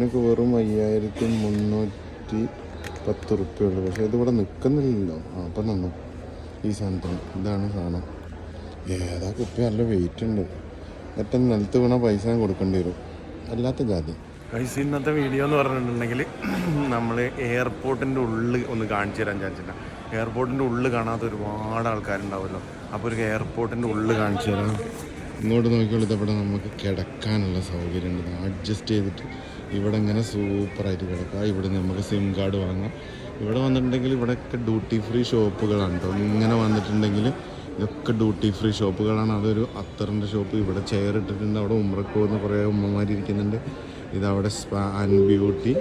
ഇതിനൊക്കെ വെറും അയ്യായിരത്തി മുന്നൂറ്റി പത്ത് റുപ്യ ഉള്ളു. പക്ഷേ ഇതിവിടെ നിൽക്കുന്നില്ലല്ലോ ആ അപ്പം നിന്നു. ഈ സാധനത്തിന്. ഇതാണ് സാധനം. ഏതാ കുപ്പി നല്ല വെയിറ്റ് ഉണ്ട്. ഏറ്റവും നിലത്ത് വീണ പൈസ കൊടുക്കേണ്ടി വരും. അല്ലാത്ത ജാതി. പൈസ ഇന്നത്തെ വീഡിയോ എന്ന് പറഞ്ഞിട്ടുണ്ടെങ്കിൽ നമ്മൾ എയർപോർട്ടിന്റെ ഉള്ളിൽ ഒന്ന് കാണിച്ചു തരാൻ ചാൻസില്ല. എയർപോർട്ടിന്റെ ഉള്ളിൽ കാണാത്ത ഒരുപാട് ആൾക്കാരുണ്ടാവുമല്ലോ. അപ്പോൾ ഒരു എയർപോർട്ടിന്റെ ഉള്ളിൽ കാണിച്ചു തരാം. ഇങ്ങോട്ട് നോക്കിയാൽ ഇതവിടെ നമുക്ക് കിടക്കാനുള്ള സൗകര്യം ഉണ്ട് അഡ്ജസ്റ്റ് ചെയ്തിട്ട് ഇവിടെ ഇങ്ങനെ സൂപ്പറായിട്ട് കിടക്കാം ഇവിടെ നമുക്ക് സിം കാർഡ് വാങ്ങാം. ഇവിടെ വന്നിട്ടുണ്ടെങ്കിൽ ഇവിടെയൊക്കെ ഡ്യൂട്ടി ഫ്രീ ഷോപ്പുകളാണ് കേട്ടോ ഇങ്ങനെ വന്നിട്ടുണ്ടെങ്കിൽ ഇതൊക്കെ ഡ്യൂട്ടി ഫ്രീ ഷോപ്പുകളാണ് അതൊരു അത്തറിന്റെ ഷോപ്പ് ഇവിടെ ചെയർ ഇട്ടിട്ടുണ്ട്. അവിടെ ഉമ്രക്ക് പോകുന്ന കുറേ ഉമ്മമാരിയ്ക്കുന്നുണ്ട് ഇതവിടെ സ്പാ ആൻഡ് ബ്യൂട്ടി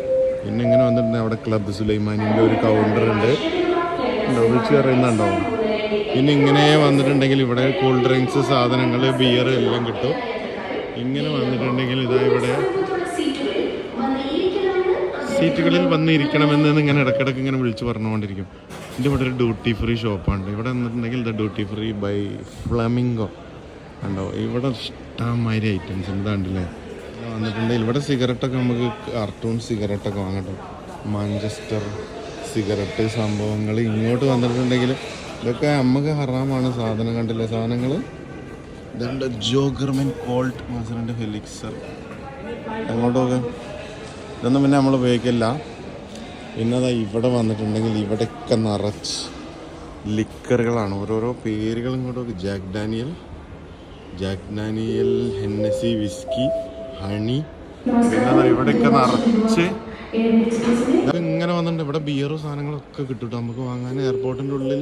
പിന്നെ ഇങ്ങനെ വന്നിട്ടുണ്ട് അവിടെ ക്ലബ് സുലൈമാനിന്റെ ഒരു കൗണ്ടർ ഉണ്ട്. ഉണ്ടോ വിളിച്ച് പിന്നെ ഇങ്ങനെ വന്നിട്ടുണ്ടെങ്കിൽ ഇവിടെ കൂൾ ഡ്രിങ്ക്സ് സാധനങ്ങൾ ബിയർ എല്ലാം കിട്ടും. ഇങ്ങനെ വന്നിട്ടുണ്ടെങ്കിൽ ഇതാ ഇവിടെ സീറ്റുകളിൽ വന്നിരിക്കണമെന്ന് ഇങ്ങനെ ഇടയ്ക്കിടയ്ക്ക് ഇങ്ങനെ വിളിച്ച് പറഞ്ഞുകൊണ്ടിരിക്കും. എന്റെ ഇവിടെ ഒരു ഡ്യൂട്ടി ഫ്രീ ഷോപ്പാണ് ഇവിടെ നിന്നിട്ടുണ്ടെങ്കിൽ the duty free by Flemingo ഉണ്ടോ ഇവിടെ ഇഷ്ടമാതിരി ഐറ്റംസ് ഇവിടെ വന്നിട്ടുണ്ടെങ്കിൽ ഇവിടെ സിഗരറ്റൊക്കെ നമുക്ക് കാർട്ടൂൺ സിഗരറ്റൊക്കെ വാങ്ങട്ടോ മാഞ്ചസ്റ്റർ സിഗരറ്റ് സംഭവങ്ങൾ ഇങ്ങോട്ട് വന്നിട്ടുണ്ടെങ്കിൽ ഇതൊക്കെ നമുക്ക് ഹറാമാണ് സാധനം കണ്ടില്ലേ? സാധനങ്ങൾ? ഇതുണ്ട് ജോഗർമെൻ കോൾട്ട് മാസറിന്റെ ഫെലിക്സർ അങ്ങോട്ടൊക്കെ ഇതൊന്നും പിന്നെ നമ്മൾ ഉപയോഗിക്കില്ല. പിന്നെ അതാ ഇവിടെ വന്നിട്ടുണ്ടെങ്കിൽ ഇവിടെയൊക്കെ നിറച്ച് ലിക്കറുകളാണ് ഓരോരോ പേരുകൾ ഇങ്ങോട്ടൊക്കെ Jack Daniel Jack Daniel Hennessy whisky honey പിന്നെ അതാ ഇവിടെയൊക്കെ നിറച്ച് ഇങ്ങനെ വന്നിട്ടുണ്ട്. ഇവിടെ ബിയറും സാധനങ്ങളൊക്കെ കിട്ടും നമുക്ക് വാങ്ങാൻ എയർപോർട്ടിന്റെ ഉള്ളിൽ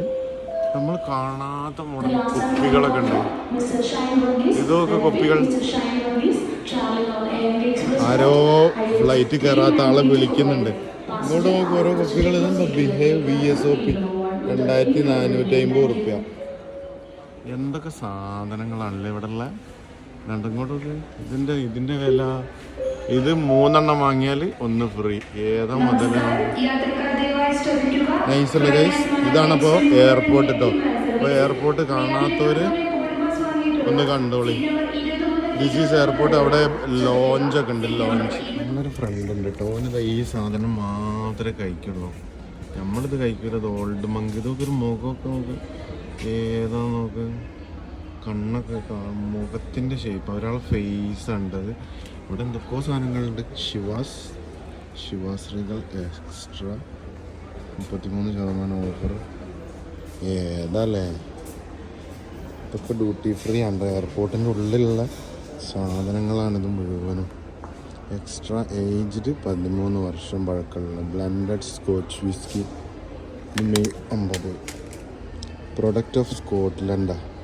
നമ്മൾ കാണാത്ത മോഡൽ കുപ്പികളൊക്കെ ഉണ്ട്. ഇതൊക്കെ കുപ്പികൾ. ആരോ ഫ്ലൈറ്റ് കയറാത്ത ആളെ വിളിക്കുന്നുണ്ട്. ഇങ്ങോട്ട് നോക്കി ഓരോ കുപ്പികൾ ഇതെന്താ behave V S O P രണ്ടായിരത്തി നാനൂറ്റി അമ്പത് റുപ്യ. എന്തൊക്കെ സാധനങ്ങളാണല്ലേ ഇവിടെ ഉള്ള രണ്ടും കൂടെ ഇതിന്റെ ഇതിന്റെ വില ഇത് മൂന്നെണ്ണം വാങ്ങിയാൽ ഒന്ന് ഫ്രീ ഏതാ മുതലാണ് നൈസല്ലേ ഗൈസ് എയർപോർട്ട് കേട്ടോ അപ്പോൾ എയർപോർട്ട് കാണാത്തവർ ഒന്ന് കണ്ടോളി. ദിസ് ഈസ് എയർപോർട്ട് അവിടെ ലോഞ്ച് ഒക്കെ ഉണ്ട് ലോഞ്ച് നമ്മളൊരു ഫ്രണ്ട് ഉണ്ട് കേട്ടോ ഓനിത് ഈ സാധനം മാത്രമേ കഴിക്കുള്ളൂ. നമ്മളിത് കഴിക്കില്ല ഓൾഡ് മങ്ക് ഇതൊക്കെ ഒരു മുഖമൊക്കെ നോക്ക്. ഏതാ നോക്ക്? കണ്ണൊക്കെ മുഖത്തിന്റെ ഷേപ്പ് ഒരാൾ ഫേസ് ഉണ്ട് അത് ഇവിടെ എന്തൊക്കെയോ സാധനങ്ങളുണ്ട്. ശിവാസ് ശിവാശ്രീകൾ എക്സ്ട്രാ മുപ്പത്തിമൂന്ന് ശതമാനം ഓഫർ ഏതല്ലേ? ഇതൊക്കെ ഡ്യൂട്ടി ഫ്രീ ആണ്. എയർപോർട്ടിന്റെ ഉള്ളിലുള്ള സാധനങ്ങളാണിത് മുഴുവനും. എക്സ്ട്രാ ഏജ്ഡ് പതിമൂന്ന് വർഷം പഴക്കമുള്ള ബ്ലെൻഡഡ് സ്കോച്ച് വിസ്കി മെയ് അമ്പത്. Product of സ്കോട്ട്ലൻഡാണ്